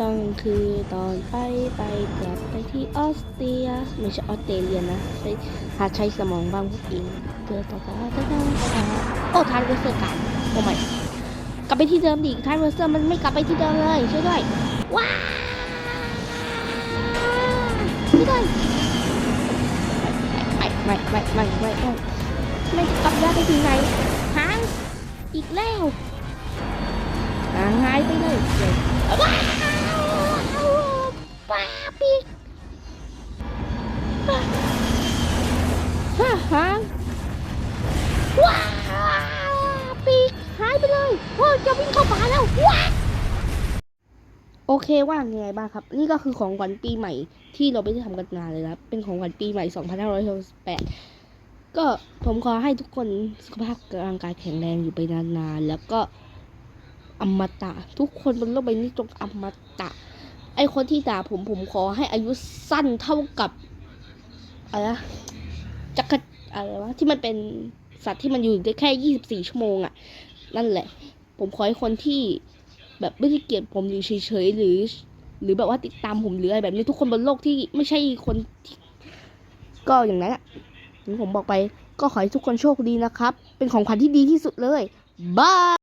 ตอนกลางคือตอนไปไปกลับไปที่ออสเตรียไม่ใช่ออสเตรเลียนะใช้หาใช้สมองบ้างพวกเองเกิดต่อต่อต่อต่อต่อโอ้ทานเวอร์เซอร์กันโอ้ไม่กลับไปที่เดิมดิทานเวอร์เซอร์มันไม่กลับไปที่เดิมเลยช่วยด้วยว้าช่วยด้วยไม่ไม่ไม่ไม่ไม่ไม่ไม่จะกลับได้ไปถึงไหนหางอีกแล้วหางหายไปเลย ป้าปีกฮ่าหางว้าวปีกหายไปเลยว้าวจะวิ่งเข้าป่าแล้วว้าวโอเคว่าไงบ้างครับ นี่ก็คือของขวัญปีใหม่ที่เราไม่ได้ทำกันนานเลยนะครับเป็นของขวัญปีใหม่ 2568 ก็ผมขอให้ทุกคนสุขภาพร่างกายแข็งแรงอยู่ไปนานๆ แล้วก็อมตะ ทุกคนบนโลกใบนี้จงอมตะ ไอคนที่ด่าผมผมขอให้อายุสั้นเท่ากับอะไรนะจักรอะไรวะที่มันเป็นสัตว์ที่มันอยู่ได้แค่ยี่สิบสี่ชั่วโมงอะ่ะ นั่นแหละ ผมขอให้คนที่แบบไม่ได้เกลียดผมอยู่เฉยๆหรือ หรือแบบว่าติดตามผมหรืออะไรแบบนี้ทุกคนบนโลกที่ไม่ใช่คนที่ก็อย่างนั้นอะอย่างผมบอกไปก็ขอให้ทุกคนโชคดีนะครับ เป็นของขวัญที่ดีที่สุดเลยบาย